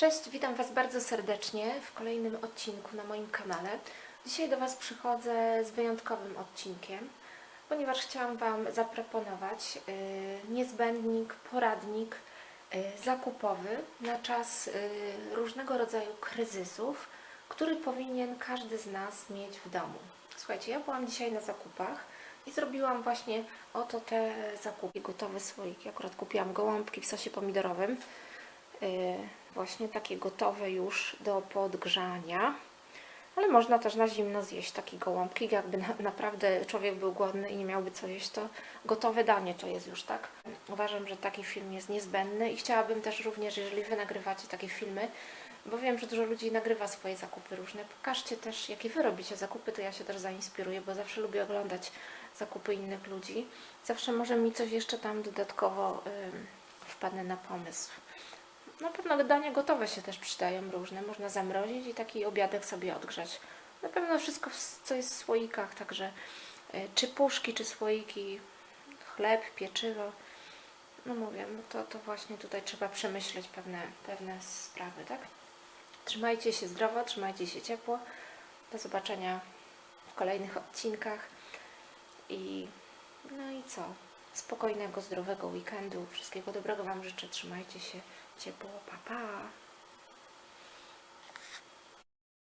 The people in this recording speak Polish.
Cześć, witam Was bardzo serdecznie w kolejnym odcinku na moim kanale. Dzisiaj do Was przychodzę z wyjątkowym odcinkiem, ponieważ chciałam Wam zaproponować y, niezbędnik, poradnik y, zakupowy na czas y, różnego rodzaju kryzysów, który powinien każdy z nas mieć w domu. Słuchajcie, ja byłam dzisiaj na zakupach i zrobiłam właśnie oto te zakupy. Gotowe słoiki. Akurat kupiłam gołąbki w sosie pomidorowym. Yy, właśnie takie gotowe już do podgrzania. Ale można też na zimno zjeść taki gołąbki, jakby na, naprawdę człowiek był głodny i nie miałby co jeść, to gotowe danie to jest już, tak? Uważam, że taki film jest niezbędny i chciałabym też również, jeżeli Wy nagrywacie takie filmy, bo wiem, że dużo ludzi nagrywa swoje zakupy różne, pokażcie też, jakie Wy robicie zakupy, to ja się też zainspiruję, bo zawsze lubię oglądać zakupy innych ludzi. Zawsze może mi coś jeszcze tam dodatkowo ym, wpadnę na pomysł. Na pewno dania gotowe się też przydają różne. Można zamrozić i taki obiadek sobie odgrzać. Na pewno wszystko, co jest w słoikach, także y, czy puszki, czy słoiki, chleb, pieczywo. No mówię, no to, to właśnie tutaj trzeba przemyśleć pewne, pewne sprawy, tak? Trzymajcie się zdrowo, trzymajcie się ciepło. Do zobaczenia w kolejnych odcinkach. I no i co? Spokojnego, zdrowego weekendu. Wszystkiego dobrego Wam życzę. Trzymajcie się ciepło. Pa, pa.